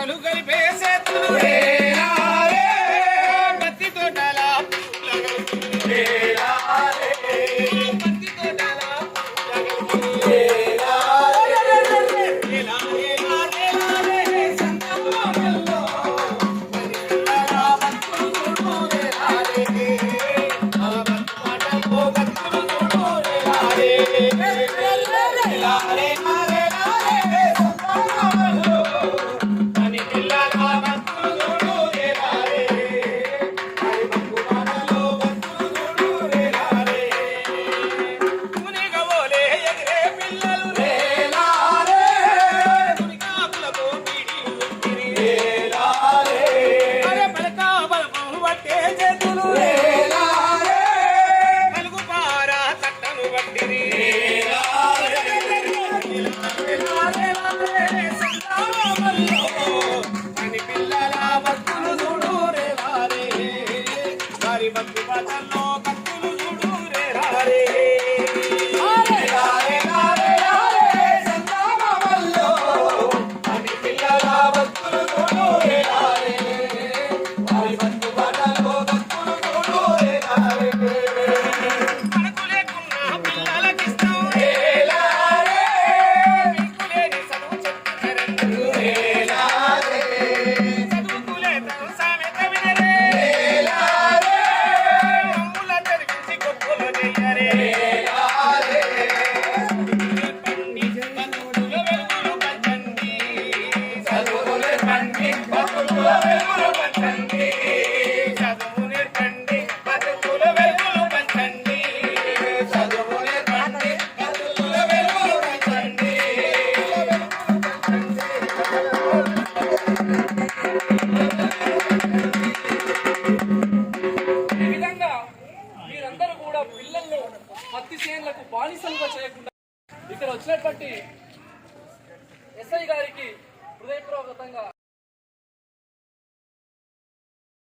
పంటలు కలిపేసే పత్తి Thank you. Thank you. మీరందరూ కూడా పిల్లల్ని పత్తి చేనులకు బానిసలుగా చేయకుండా ఇక్కడ వచ్చినటువంటి ఎస్ఐ గారికి హృదయపూర్వకంగా